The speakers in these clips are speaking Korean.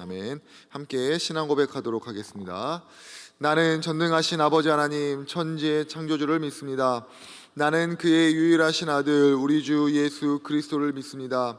아멘. 함께 신앙 고백하도록 하겠습니다. 나는 전능하신 아버지 하나님 천지의 창조주를 믿습니다. 나는 그의 유일하신 아들 우리 주 예수 그리스도를 믿습니다.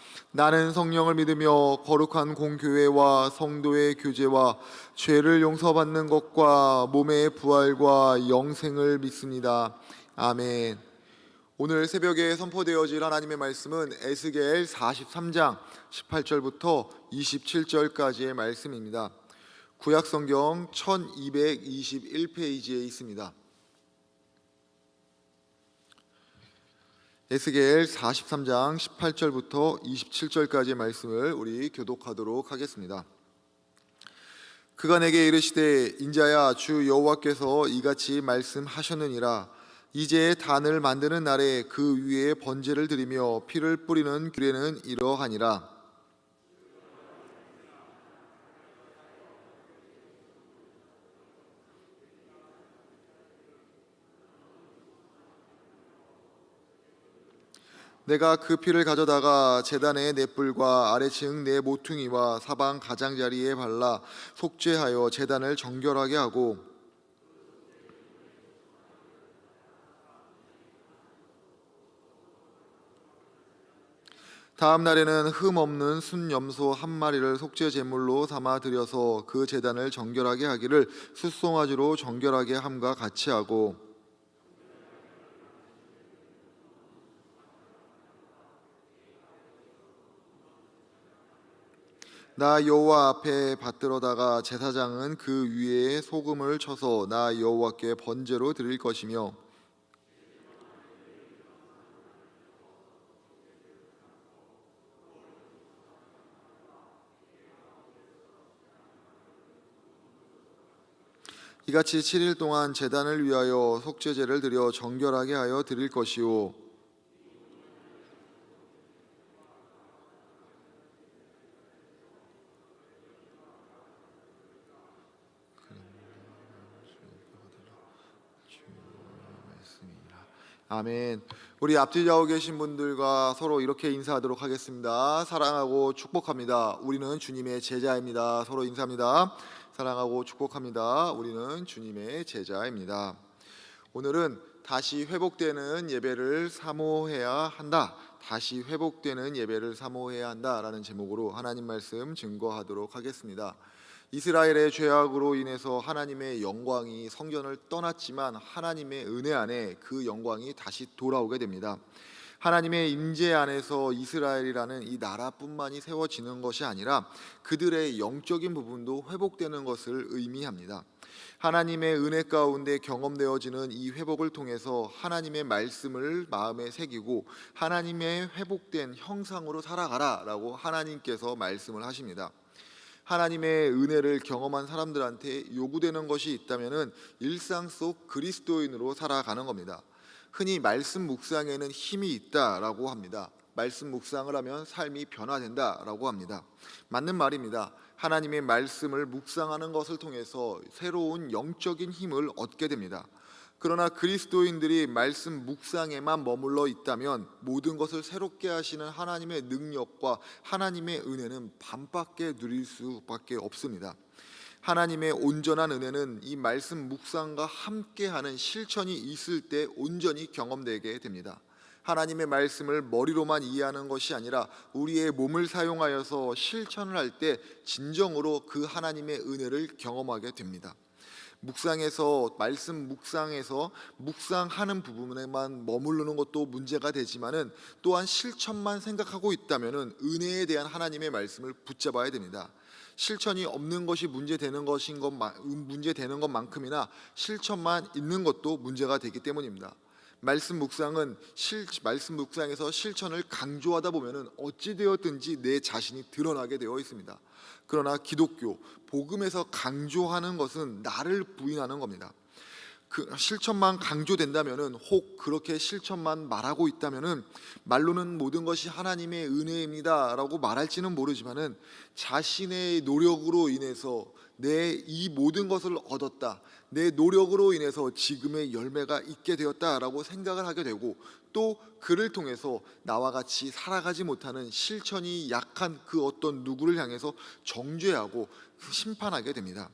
나는 성령을 믿으며 거룩한 공교회와 성도의 교제와 죄를 용서받는 것과 몸의 부활과 영생을 믿습니다. 아멘. 오늘 새벽에 선포되어질 하나님의 말씀은 에스겔 43장 18절부터 27절까지의 말씀입니다. 구약 성경 1221페이지에 있습니다. 에스겔 43장 18절부터 27절까지의 말씀을 우리 교독하도록 하겠습니다. 그가 내게 이르시되 인자야 주 여호와께서 이같이 말씀하셨느니라 이제 단을 만드는 날에 그 위에 번제를 드리며 피를 뿌리는 규례는 이러하니라 내가 그 피를 가져다가 제단의 네 뿔과 아래층 네 모퉁이와 사방 가장자리에 발라 속죄하여 제단을 정결하게 하고 다음 날에는 흠 없는 순염소 한 마리를 속죄 제물로 삼아 드려서 그 제단을 정결하게 하기를 숫송아지로 정결하게 함과 같이 하고 나 여호와 앞에 받들어다가 제사장은 그 위에 소금을 쳐서 나 여호와께 번제로 드릴 것이며 이같이 7일 동안 제단을 위하여 속죄제를 드려 정결하게 하여 드릴 것이요 아멘. 우리 앞뒤 좌우 계신 분들과 서로 이렇게 인사하도록 하겠습니다. 사랑하고 축복합니다. 우리는 주님의 제자입니다. 서로 인사합니다. 사랑하고 축복합니다. 우리는 주님의 제자입니다. 오늘은 다시 회복되는 예배를 사모해야 한다. 다시 회복되는 예배를 사모해야 한다라는 제목으로 하나님 말씀 증거하도록 하겠습니다. 이스라엘의 죄악으로 인해서 하나님의 영광이 성전을 떠났지만 하나님의 은혜 안에 그 영광이 다시 돌아오게 됩니다. 하나님의 임재 안에서 이스라엘이라는 이 나라뿐만이 세워지는 것이 아니라 그들의 영적인 부분도 회복되는 것을 의미합니다. 하나님의 은혜 가운데 경험되어지는 이 회복을 통해서 하나님의 말씀을 마음에 새기고 하나님의 회복된 형상으로 살아가라라고 하나님께서 말씀을 하십니다. 하나님의 은혜를 경험한 사람들한테 요구되는 것이 있다면은 일상 속 그리스도인으로 살아가는 겁니다. 흔히 말씀 묵상에는 힘이 있다라고 합니다. 말씀 묵상을 하면 삶이 변화된다라고 합니다. 맞는 말입니다. 하나님의 말씀을 묵상하는 것을 통해서 새로운 영적인 힘을 얻게 됩니다. 그러나 그리스도인들이 말씀 묵상에만 머물러 있다면 모든 것을 새롭게 하시는 하나님의 능력과 하나님의 은혜는 반밖에 누릴 수밖에 없습니다. 하나님의 온전한 은혜는 이 말씀 묵상과 함께하는 실천이 있을 때 온전히 경험되게 됩니다. 하나님의 말씀을 머리로만 이해하는 것이 아니라 우리의 몸을 사용하여서 실천을 할 때 진정으로 그 하나님의 은혜를 경험하게 됩니다. 묵상에서 말씀 묵상에서 묵상하는 부분에만 머무르는 것도 문제가 되지만은 또한 실천만 생각하고 있다면은 은혜에 대한 하나님의 말씀을 붙잡아야 됩니다. 실천이 없는 것이 문제되는 것인 것 문제되는 것만큼이나 실천만 있는 것도 문제가 되기 때문입니다. 말씀 묵상은 실, 말씀 묵상에서 실천을 강조하다 보면은 어찌 되었든지 내 자신이 드러나게 되어 있습니다. 그러나 기독교 복음에서 강조하는 것은 나를 부인하는 겁니다. 그 실천만 강조된다면은 혹 그렇게 실천만 말하고 있다면은 말로는 모든 것이 하나님의 은혜입니다라고 말할지는 모르지만은 자신의 노력으로 인해서 내 이 모든 것을 얻었다. 내 노력으로 인해서 지금의 열매가 있게 되었다라고 생각을 하게 되고 또 그를 통해서 나와 같이 살아가지 못하는 실천이 약한 그 어떤 누구를 향해서 정죄하고 심판하게 됩니다.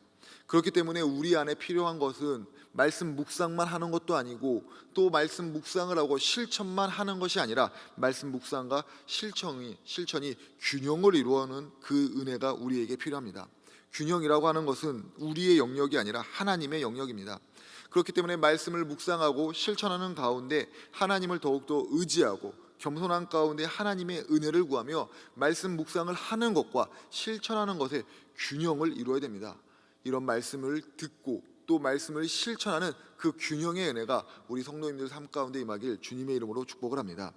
그렇기 때문에 우리 안에 필요한 것은 말씀 묵상만 하는 것도 아니고 또 말씀 묵상을 하고 실천만 하는 것이 아니라 말씀 묵상과 실천이 실천이 균형을 이루어는 그 은혜가 우리에게 필요합니다. 균형이라고 하는 것은 우리의 영역이 아니라 하나님의 영역입니다. 그렇기 때문에 말씀을 묵상하고 실천하는 가운데 하나님을 더욱더 의지하고 겸손한 가운데 하나님의 은혜를 구하며 말씀 묵상을 하는 것과 실천하는 것의 균형을 이루어야 됩니다. 이런 말씀을 듣고 또 말씀을 실천하는 그 균형의 은혜가 우리 성도님들 삶 가운데 임하길 주님의 이름으로 축복을 합니다.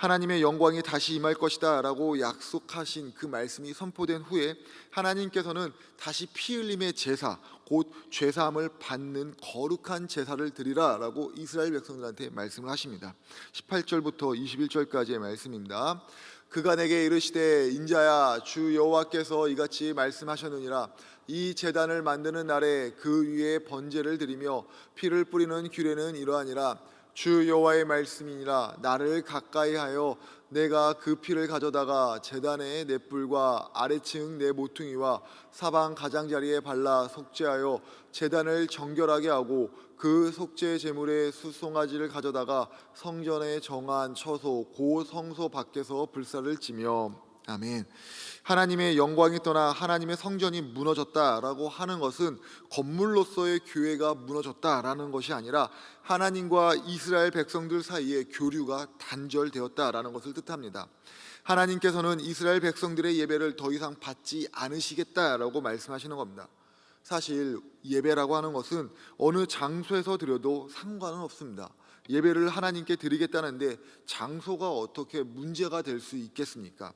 하나님의 영광이 다시 임할 것이다라고 약속하신 그 말씀이 선포된 후에 하나님께서는 다시 피 흘림의 제사 곧 죄사함을 받는 거룩한 제사를 드리라라고 이스라엘 백성들한테 말씀을 하십니다. 18절부터 21절까지의 말씀입니다. 그가 내게 이르시되 인자야 주 여호와께서 이같이 말씀하셨느니라 이 제단을 만드는 날에 그 위에 번제를 드리며 피를 뿌리는 규례는 이러하니라 주 여호와의 말씀이니라. 나를 가까이하여 내가 그 피를 가져다가 제단의 내 뿔과 아래층 내 모퉁이와 사방 가장자리에 발라 속죄하여 제단을 정결하게 하고 그 속죄 제물의 수송아지를 가져다가 성전에 정한 처소 고 성소 밖에서 불사를 지며 아멘. 하나님의 영광이 떠나 하나님의 성전이 무너졌다라고 하는 것은 건물로서의 교회가 무너졌다라는 것이 아니라 하나님과 이스라엘 백성들 사이에 교류가 단절되었다라는 것을 뜻합니다. 하나님께서는 이스라엘 백성들의 예배를 더 이상 받지 않으시겠다라고 말씀하시는 겁니다. 사실 예배라고 하는 것은 어느 장소에서 드려도 상관은 없습니다. 예배를 하나님께 드리겠다는데 장소가 어떻게 문제가 될 수 있겠습니까?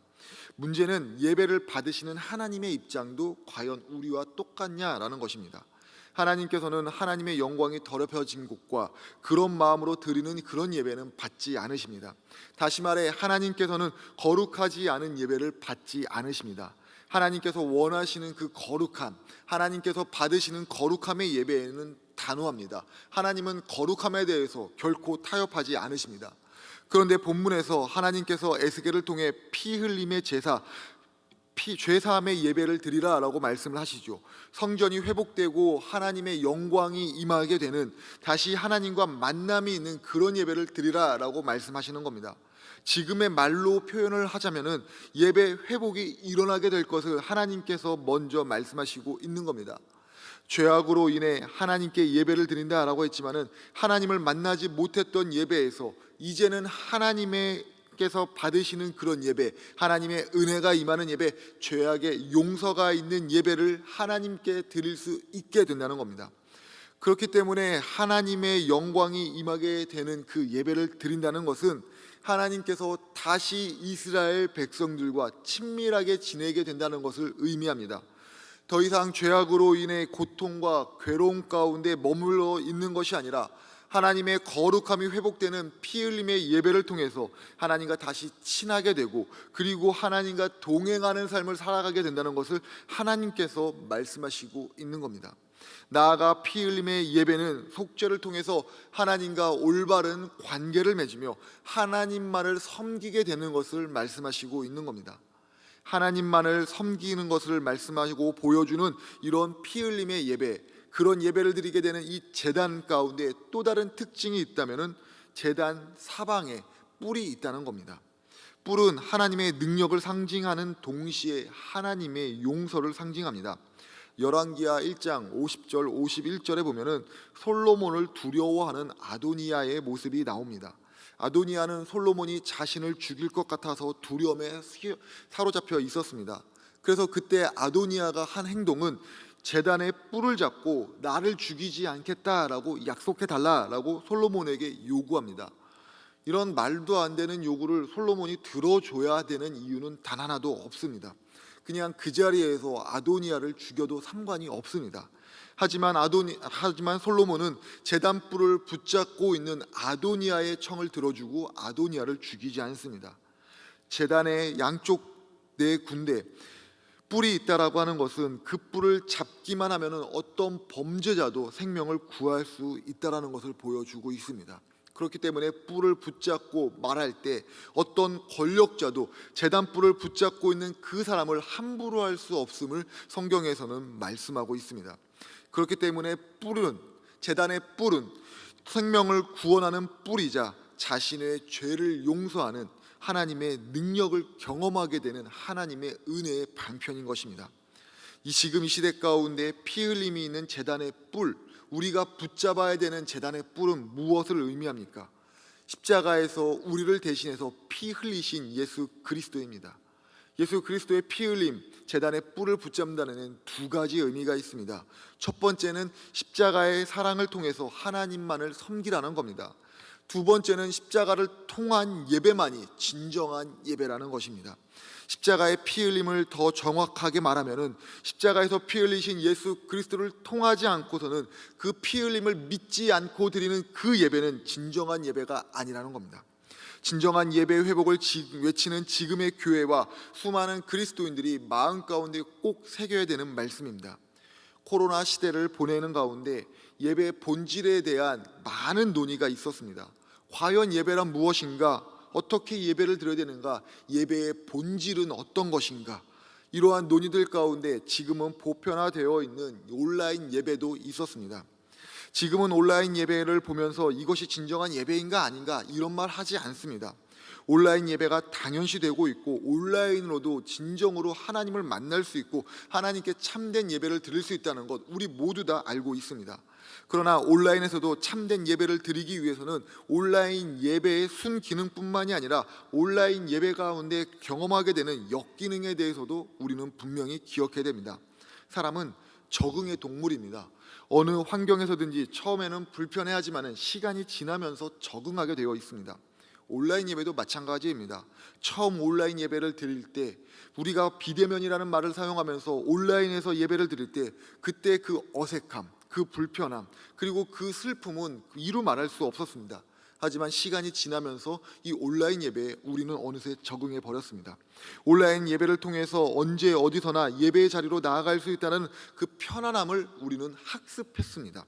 문제는 예배를 받으시는 하나님의 입장도 과연 우리와 똑같냐라는 것입니다. 하나님께서는 하나님의 영광이 더럽혀진 곳과 그런 마음으로 드리는 그런 예배는 받지 않으십니다. 다시 말해 하나님께서는 거룩하지 않은 예배를 받지 않으십니다. 하나님께서 원하시는 그 거룩함, 하나님께서 받으시는 거룩함의 예배에는 단호합니다. 하나님은 거룩함에 대해서 결코 타협하지 않으십니다. 그런데 본문에서 하나님께서 에스겔을 통해 피 흘림의 제사 피 죄사함의 예배를 드리라라고 말씀을 하시죠. 성전이 회복되고 하나님의 영광이 임하게 되는 다시 하나님과 만남이 있는 그런 예배를 드리라라고 말씀하시는 겁니다. 지금의 말로 표현을 하자면은 예배 회복이 일어나게 될 것을 하나님께서 먼저 말씀하시고 있는 겁니다. 죄악으로 인해 하나님께 예배를 드린다라고 했지만은 하나님을 만나지 못했던 예배에서 이제는 하나님께서 받으시는 그런 예배, 하나님의 은혜가 임하는 예배, 죄악의 용서가 있는 예배를 하나님께 드릴 수 있게 된다는 겁니다. 그렇기 때문에 하나님의 영광이 임하게 되는 그 예배를 드린다는 것은 하나님께서 다시 이스라엘 백성들과 친밀하게 지내게 된다는 것을 의미합니다. 더 이상 죄악으로 인해 고통과 괴로움 가운데 머물러 있는 것이 아니라 하나님의 거룩함이 회복되는 피 흘림의 예배를 통해서 하나님과 다시 친하게 되고 그리고 하나님과 동행하는 삶을 살아가게 된다는 것을 하나님께서 말씀하시고 있는 겁니다. 나아가 피 흘림의 예배는 속죄를 통해서 하나님과 올바른 관계를 맺으며 하나님만을 섬기게 되는 것을 말씀하시고 있는 겁니다. 하나님만을 섬기는 것을 말씀하시고 보여주는 이런 피 흘림의 예배, 그런 예배를 드리게 되는 이 재단 가운데 또 다른 특징이 있다면은 재단 사방에 뿔이 있다는 겁니다. 뿔은 하나님의 능력을 상징하는 동시에 하나님의 용서를 상징합니다. 열왕기하 1장 50절 51절에 보면은 솔로몬을 두려워하는 아도니아의 모습이 나옵니다. 아도니아는 솔로몬이 자신을 죽일 것 같아서 두려움에 사로잡혀 있었습니다. 그래서 그때 아도니아가 한 행동은 재단의 뿔을 잡고 나를 죽이지 않겠다라고 약속해 달라라고 솔로몬에게 요구합니다. 이런 말도 안 되는 요구를 솔로몬이 들어줘야 되는 이유는 단 하나도 없습니다. 그냥 그 자리에서 아도니아를 죽여도 상관이 없습니다. 하지만 아도니 하지만 솔로몬은 제단 뿔을 붙잡고 있는 아도니아의 청을 들어주고 아도니아를 죽이지 않습니다. 제단의 양쪽 네 군데 뿔이 있다라고 하는 것은 그 뿔을 잡기만 하면은 어떤 범죄자도 생명을 구할 수 있다라는 것을 보여주고 있습니다. 그렇기 때문에 뿔을 붙잡고 말할 때 어떤 권력자도 재단 뿔을 붙잡고 있는 그 사람을 함부로 할 수 없음을 성경에서는 말씀하고 있습니다. 그렇기 때문에 뿔은 재단의 뿔은 생명을 구원하는 뿔이자 자신의 죄를 용서하는 하나님의 능력을 경험하게 되는 하나님의 은혜의 방편인 것입니다. 이 지금 이 시대 가운데 피 흘림이 있는 재단의 뿔, 우리가 붙잡아야 되는 재단의 뿔은 무엇을 의미합니까? 십자가에서 우리를 대신해서 피 흘리신 예수 그리스도입니다. 예수 그리스도의 피 흘림, 재단의 뿔을 붙잡는다는 두 가지 의미가 있습니다. 첫 번째는 십자가의 사랑을 통해서 하나님만을 섬기라는 겁니다. 두 번째는 십자가를 통한 예배만이 진정한 예배라는 것입니다. 십자가의 피 흘림을 더 정확하게 말하면은 십자가에서 피 흘리신 예수 그리스도를 통하지 않고서는 그 피 흘림을 믿지 않고 드리는 그 예배는 진정한 예배가 아니라는 겁니다. 진정한 예배 회복을 지- 외치는 지금의 교회와 수많은 그리스도인들이 마음 가운데 꼭 새겨야 되는 말씀입니다. 코로나 시대를 보내는 가운데 예배 본질에 대한 많은 논의가 있었습니다. 과연 예배란 무엇인가? 어떻게 예배를 드려야 되는가? 예배의 본질은 어떤 것인가? 이러한 논의들 가운데 지금은 보편화되어 있는 온라인 예배도 있었습니다. 지금은 온라인 예배를 보면서 이것이 진정한 예배인가 아닌가 이런 말 하지 않습니다. 온라인 예배가 당연시 되고 있고 온라인으로도 진정으로 하나님을 만날 수 있고 하나님께 참된 예배를 드릴 수 있다는 것 우리 모두 다 알고 있습니다. 그러나 온라인에서도 참된 예배를 드리기 위해서는 온라인 예배의 순 기능뿐만이 아니라 온라인 예배 가운데 경험하게 되는 역기능에 대해서도 우리는 분명히 기억해야 됩니다. 사람은 적응의 동물입니다. 어느 환경에서든지 처음에는 불편해하지만 시간이 지나면서 적응하게 되어 있습니다. 온라인 예배도 마찬가지입니다. 처음 온라인 예배를 드릴 때 우리가 비대면이라는 말을 사용하면서 온라인에서 예배를 드릴 때 그때 그 어색함, 그 불편함, 그리고 그 슬픔은 이루 말할 수 없었습니다. 하지만 시간이 지나면서 이 온라인 예배에 우리는 어느새 적응해 버렸습니다. 온라인 예배를 통해서 언제 어디서나 예배의 자리로 나아갈 수 있다는 그 편안함을 우리는 학습했습니다.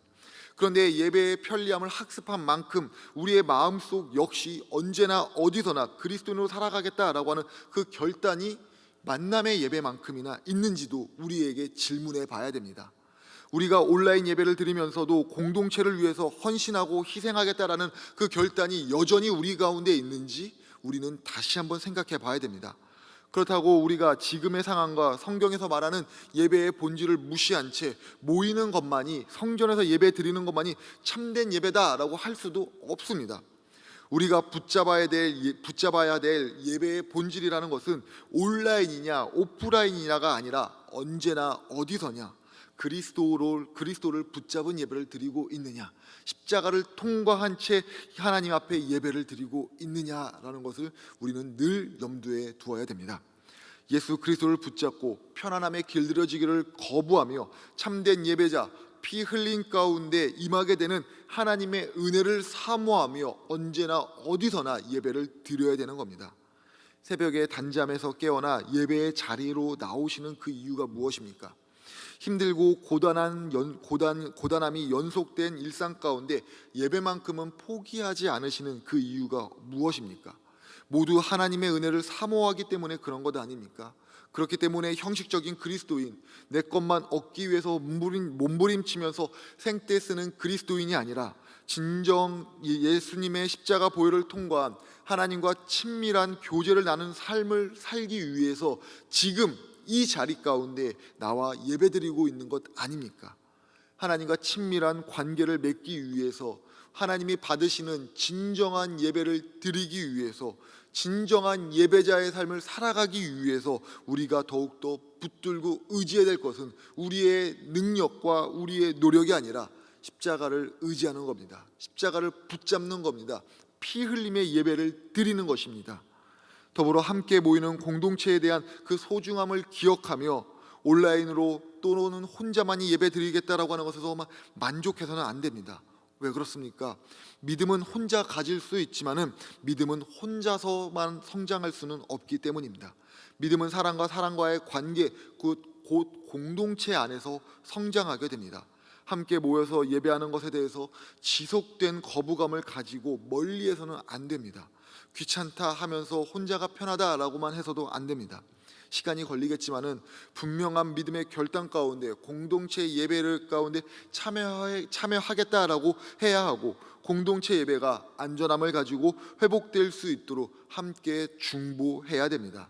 그런데 예배의 편리함을 학습한 만큼 우리의 마음속 역시 언제나 어디서나 그리스도인으로 살아가겠다라고 하는 그 결단이 만남의 예배만큼이나 있는지도 우리에게 질문해 봐야 됩니다. 우리가 온라인 예배를 드리면서도 공동체를 위해서 헌신하고 희생하겠다라는 그 결단이 여전히 우리 가운데 있는지 우리는 다시 한번 생각해 봐야 됩니다. 그렇다고 우리가 지금의 상황과 성경에서 말하는 예배의 본질을 무시한 채 모이는 것만이 성전에서 예배 드리는 것만이 참된 예배다라고 할 수도 없습니다. 우리가 붙잡아야 될 예- 붙잡아야 될 예배의 본질이라는 것은 온라인이냐 오프라인이냐가 아니라 언제나 어디서냐 그리스도를 그리스도를 붙잡은 예배를 드리고 있느냐 십자가를 통과한 채 하나님 앞에 예배를 드리고 있느냐라는 것을 우리는 늘 염두에 두어야 됩니다. 예수 그리스도를 붙잡고 편안함에 길들여지기를 거부하며 참된 예배자 피 흘린 가운데 임하게 되는 하나님의 은혜를 사모하며 언제나 어디서나 예배를 드려야 되는 겁니다. 새벽에 단잠에서 깨어나 예배의 자리로 나오시는 그 이유가 무엇입니까? 힘들고 고단한 연, 고단 고단함이 연속된 일상 가운데 예배만큼은 포기하지 않으시는 그 이유가 무엇입니까? 모두 하나님의 은혜를 사모하기 때문에 그런 것 아닙니까? 그렇기 때문에 형식적인 그리스도인 내 것만 얻기 위해서 몸부림, 몸부림치면서 생떼 쓰는 그리스도인이 아니라 진정 예수님의 십자가 보혈을 통과한 하나님과 친밀한 교제를 나눈 삶을 살기 위해서 지금 이 자리 가운데 나와 예배드리고 있는 것 아닙니까? 하나님과 친밀한 관계를 맺기 위해서 하나님이 받으시는 진정한 예배를 드리기 위해서 진정한 예배자의 삶을 살아가기 위해서 우리가 더욱더 붙들고 의지해야 될 것은 우리의 능력과 우리의 노력이 아니라 십자가를 의지하는 겁니다. 십자가를 붙잡는 겁니다. 피 흘림의 예배를 드리는 것입니다. 더불어 함께 모이는 공동체에 대한 그 소중함을 기억하며 온라인으로 또는 혼자만이 예배 드리겠다라고 하는 것에서만 만족해서는 안 됩니다. 왜 그렇습니까? 믿음은 혼자 가질 수 있지만은 믿음은 혼자서만 성장할 수는 없기 때문입니다. 믿음은 사람과 사람과의 관계 곧, 곧 공동체 안에서 성장하게 됩니다. 함께 모여서 예배하는 것에 대해서 지속된 거부감을 가지고 멀리해서는 안 됩니다. 귀찮다 하면서 혼자가 편하다라고만 해서도 안 됩니다. 시간이 걸리겠지만은 분명한 믿음의 결단 가운데 공동체 예배를 가운데 참여 참여하겠다라고 해야 하고 공동체 예배가 안전함을 가지고 회복될 수 있도록 함께 중보해야 됩니다.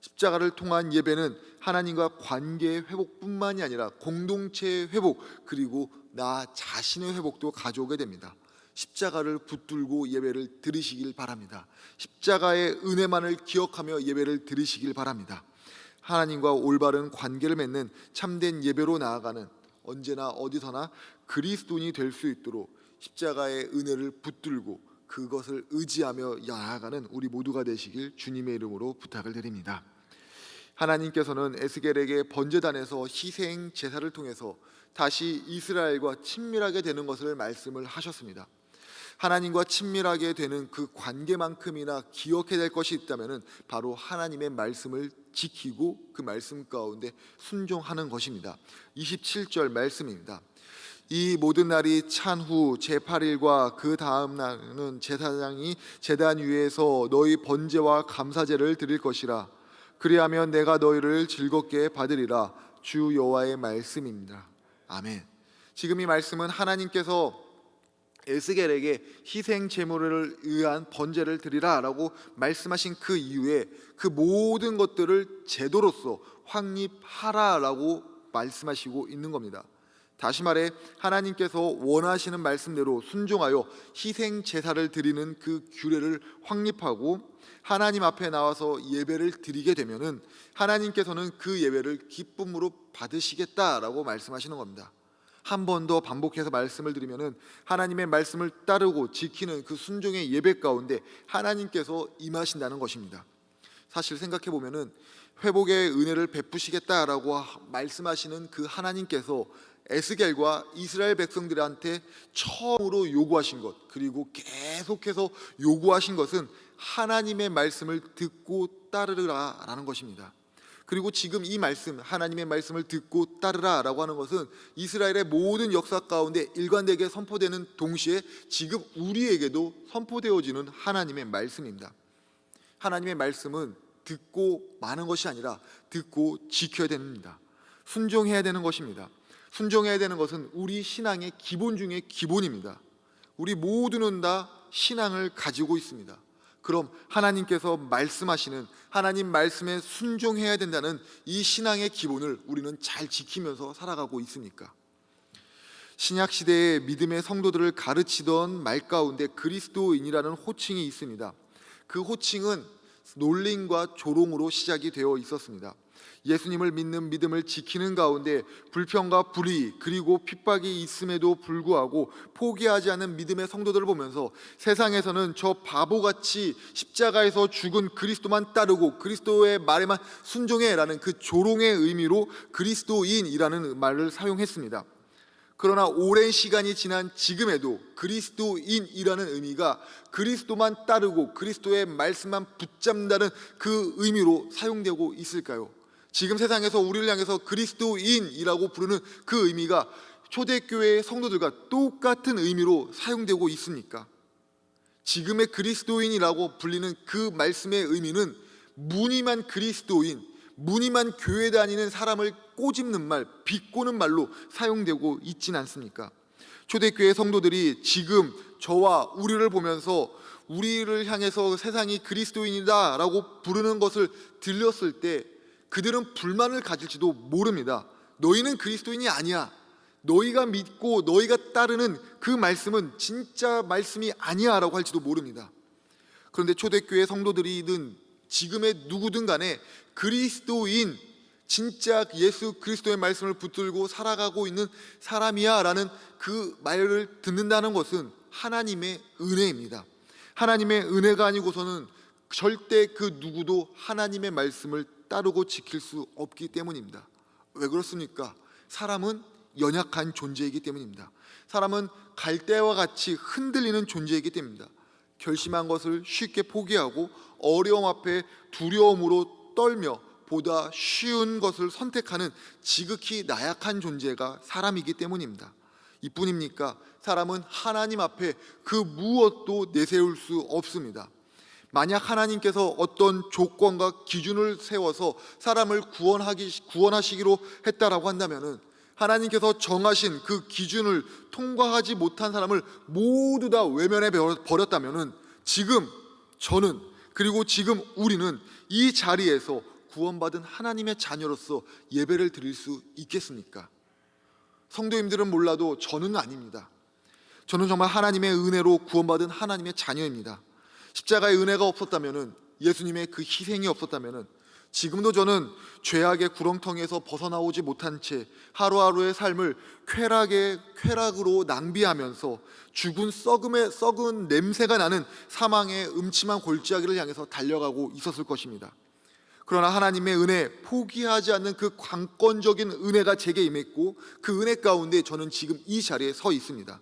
십자가를 통한 예배는 하나님과 관계의 회복뿐만이 아니라 공동체의 회복 그리고 나 자신의 회복도 가져오게 됩니다. 십자가를 붙들고 예배를 드리시길 바랍니다. 십자가의 은혜만을 기억하며 예배를 드리시길 바랍니다. 하나님과 올바른 관계를 맺는 참된 예배로 나아가는 언제나 어디서나 그리스도인이 될 수 있도록 십자가의 은혜를 붙들고 그것을 의지하며 나아가는 우리 모두가 되시길 주님의 이름으로 부탁을 드립니다. 하나님께서는 에스겔에게 번제단에서 희생 제사를 통해서 다시 이스라엘과 친밀하게 되는 것을 말씀을 하셨습니다. 하나님과 친밀하게 되는 그 관계만큼이나 기억해야 될 것이 있다면은 바로 하나님의 말씀을 지키고 그 말씀 가운데 순종하는 것입니다. 27절 말씀입니다. 이 모든 날이 찬 후 제8일과 그 다음 날은 제사장이 제단 위에서 너희 번제와 감사제를 드릴 것이라 그리하면 내가 너희를 즐겁게 받으리라 주 여호와의 말씀입니다. 아멘. 지금 이 말씀은 하나님께서 에스겔에게 희생 제물을 위한 번제를 드리라라고 말씀하신 그 이후에 그 모든 것들을 제도로서 확립하라라고 말씀하시고 있는 겁니다. 다시 말해 하나님께서 원하시는 말씀대로 순종하여 희생 제사를 드리는 그 규례를 확립하고 하나님 앞에 나와서 예배를 드리게 되면은 하나님께서는 그 예배를 기쁨으로 받으시겠다라고 말씀하시는 겁니다. 한 번 더 반복해서 말씀을 드리면은 하나님의 말씀을 따르고 지키는 그 순종의 예배 가운데 하나님께서 임하신다는 것입니다. 사실 생각해 보면은 회복의 은혜를 베푸시겠다라고 말씀하시는 그 하나님께서 에스겔과 이스라엘 백성들한테 처음으로 요구하신 것 그리고 계속해서 요구하신 것은 하나님의 말씀을 듣고 따르라라는 것입니다. 그리고 지금 이 말씀 하나님의 말씀을 듣고 따르라라고 하는 것은 이스라엘의 모든 역사 가운데 일관되게 선포되는 동시에 지금 우리에게도 선포되어지는 하나님의 말씀입니다. 하나님의 말씀은 듣고 마는 것이 아니라 듣고 지켜야 됩니다. 순종해야 되는 것입니다. 순종해야 되는 것은 우리 신앙의 기본 중의 기본입니다. 우리 모두는 다 신앙을 가지고 있습니다. 그럼 하나님께서 말씀하시는 하나님 말씀에 순종해야 된다는 이 신앙의 기본을 우리는 잘 지키면서 살아가고 있습니까? 신약 시대의 믿음의 성도들을 가르치던 말 가운데 그리스도인이라는 호칭이 있습니다. 그 호칭은 놀림과 조롱으로 시작이 되어 있었습니다. 예수님을 믿는 믿음을 지키는 가운데 불평과 불의 그리고 핍박이 있음에도 불구하고 포기하지 않는 믿음의 성도들을 보면서 세상에서는 저 바보같이 십자가에서 죽은 그리스도만 따르고 그리스도의 말에만 순종해라는 그 조롱의 의미로 그리스도인이라는 말을 사용했습니다. 그러나 오랜 시간이 지난 지금에도 그리스도인이라는 의미가 그리스도만 따르고 그리스도의 말씀만 붙잡는다는 그 의미로 사용되고 있을까요? 지금 세상에서 우리를 향해서 그리스도인이라고 부르는 그 의미가 초대교회 성도들과 똑같은 의미로 사용되고 있습니까? 지금의 그리스도인이라고 불리는 그 말씀의 의미는 무늬만 그리스도인, 무늬만 교회 다니는 사람을 꼬집는 말, 비꼬는 말로 사용되고 있진 않습니까? 초대교회 성도들이 지금 저와 우리를 보면서 우리를 향해서 세상이 그리스도인이다라고 부르는 것을 들렸을 때 그들은 불만을 가질지도 모릅니다. 너희는 그리스도인이 아니야. 너희가 믿고 너희가 따르는 그 말씀은 진짜 말씀이 아니야 라고 할지도 모릅니다. 그런데 초대교회 성도들이든 지금의 누구든 간에 그리스도인 진짜 예수 그리스도의 말씀을 붙들고 살아가고 있는 사람이야 라는 그 말을 듣는다는 것은 하나님의 은혜입니다. 하나님의 은혜가 아니고서는 절대 그 누구도 하나님의 말씀을 따르고 지킬 수 없기 때문입니다. 왜 그렇습니까? 사람은 연약한 존재이기 때문입니다. 사람은 갈대와 같이 흔들리는 존재이기 때문입니다. 결심한 것을 쉽게 포기하고 어려움 앞에 두려움으로 떨며 보다 쉬운 것을 선택하는 지극히 나약한 존재가 사람이기 때문입니다. 이뿐입니까? 사람은 하나님 앞에 그 무엇도 내세울 수 없습니다. 만약 하나님께서 어떤 조건과 기준을 세워서 사람을 구원하기 구원하시기로 했다라고 한다면은 하나님께서 정하신 그 기준을 통과하지 못한 사람을 모두 다 외면해 버렸다면은 지금 저는 그리고 지금 우리는 이 자리에서 구원받은 하나님의 자녀로서 예배를 드릴 수 있겠습니까? 성도님들은 몰라도 저는 아닙니다. 저는 정말 하나님의 은혜로 구원받은 하나님의 자녀입니다. 십자가의 은혜가 없었다면은 예수님의 그 희생이 없었다면은 지금도 저는 죄악의 구렁텅이에서 벗어나오지 못한 채 하루하루의 삶을 쾌락의 쾌락으로 낭비하면서 죽은 썩음의 썩은 냄새가 나는 사망의 음침한 골짜기를 향해서 달려가고 있었을 것입니다. 그러나 하나님의 은혜, 포기하지 않는 그 관건적인 은혜가 제게 임했고 그 은혜 가운데 저는 지금 이 자리에 서 있습니다.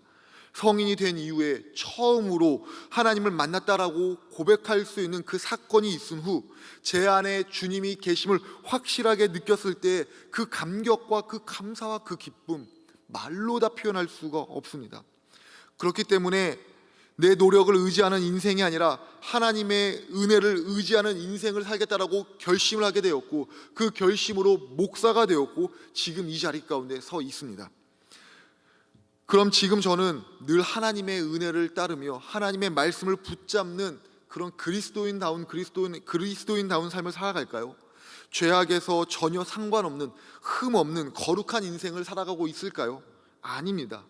성인이 된 이후에 처음으로 하나님을 만났다라고 고백할 수 있는 그 사건이 있은 후 제 안에 주님이 계심을 확실하게 느꼈을 때 그 감격과 그 감사와 그 기쁨 말로 다 표현할 수가 없습니다. 그렇기 때문에 내 노력을 의지하는 인생이 아니라 하나님의 은혜를 의지하는 인생을 살겠다라고 결심을 하게 되었고 그 결심으로 목사가 되었고 지금 이 자리 가운데 서 있습니다. 그럼 지금 저는 늘 하나님의 은혜를 따르며 하나님의 말씀을 붙잡는 그런 그리스도인다운 그리스도인 그리스도인다운 삶을 살아갈까요? 죄악에서 전혀 상관없는 흠 없는 거룩한 인생을 살아가고 있을까요? 아닙니다.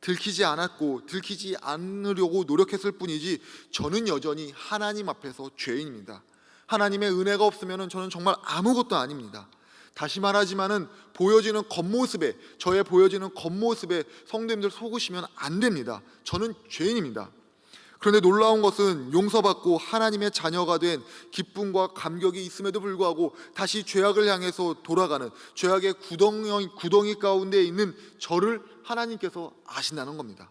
들키지 않았고 들키지 않으려고 노력했을 뿐이지 저는 여전히 하나님 앞에서 죄인입니다. 하나님의 은혜가 없으면 저는 정말 아무것도 아닙니다. 다시 말하지만은 보여지는 겉모습에 저의 보여지는 겉모습에 성도님들 속으시면 안 됩니다. 저는 죄인입니다. 그런데 놀라운 것은 용서받고 하나님의 자녀가 된 기쁨과 감격이 있음에도 불구하고 다시 죄악을 향해서 돌아가는 죄악의 구덩이, 구덩이 가운데 있는 저를 하나님께서 아신다는 겁니다.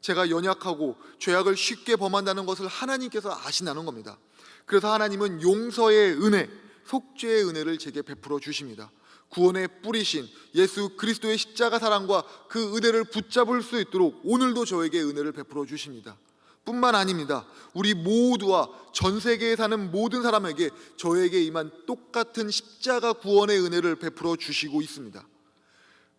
제가 연약하고 죄악을 쉽게 범한다는 것을 하나님께서 아신다는 겁니다. 그래서 하나님은 용서의 은혜, 속죄의 은혜를 제게 베풀어 주십니다. 구원의 뿌리신 예수 그리스도의 십자가 사랑과 그 은혜를 붙잡을 수 있도록 오늘도 저에게 은혜를 베풀어 주십니다. 뿐만 아닙니다. 우리 모두와 전 세계에 사는 모든 사람에게 저에게 임한 똑같은 십자가 구원의 은혜를 베풀어 주시고 있습니다.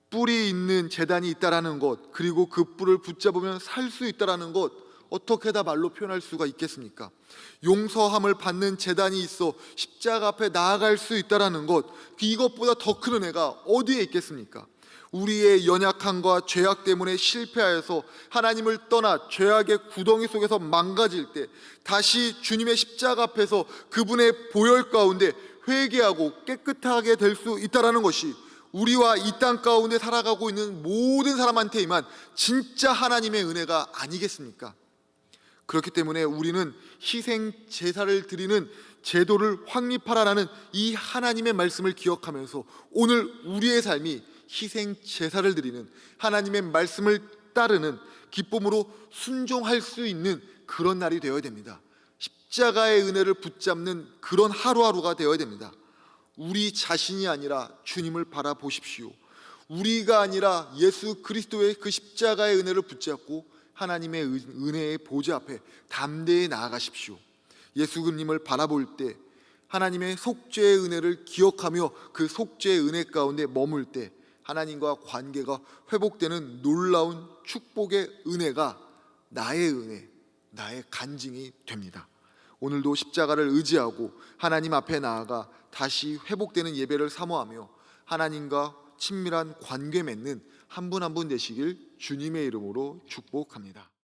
뿔이 있는 재단이 있다라는 것, 그리고 그 뿔을 붙잡으면 살 수 있다라는 것, 어떻게 다 말로 표현할 수가 있겠습니까? 용서함을 받는 재단이 있어 십자가 앞에 나아갈 수 있다라는 것, 이것보다 더 큰 은혜가 어디에 있겠습니까? 우리의 연약함과 죄악 때문에 실패하여서 하나님을 떠나 죄악의 구덩이 속에서 망가질 때 다시 주님의 십자가 앞에서 그분의 보혈 가운데 회개하고 깨끗하게 될 수 있다라는 것이 우리와 이 땅 가운데 살아가고 있는 모든 사람한테 임한 진짜 하나님의 은혜가 아니겠습니까? 그렇기 때문에 우리는 희생 제사를 드리는 제도를 확립하라라는 이 하나님의 말씀을 기억하면서 오늘 우리의 삶이 희생 제사를 드리는 하나님의 말씀을 따르는 기쁨으로 순종할 수 있는 그런 날이 되어야 됩니다. 십자가의 은혜를 붙잡는 그런 하루하루가 되어야 됩니다. 우리 자신이 아니라 주님을 바라보십시오. 우리가 아니라 예수 그리스도의 그 십자가의 은혜를 붙잡고 하나님의 은혜의 보좌 앞에 담대히 나아가십시오. 예수님을 바라볼 때 하나님의 속죄의 은혜를 기억하며 그 속죄의 은혜 가운데 머물 때 하나님과 관계가 회복되는 놀라운 축복의 은혜가 나의 은혜, 나의 간증이 됩니다. 오늘도 십자가를 의지하고 하나님 앞에 나아가 다시 회복되는 예배를 사모하며 하나님과 친밀한 관계 맺는 한 분 한 분 되시길 주님의 이름으로 축복합니다.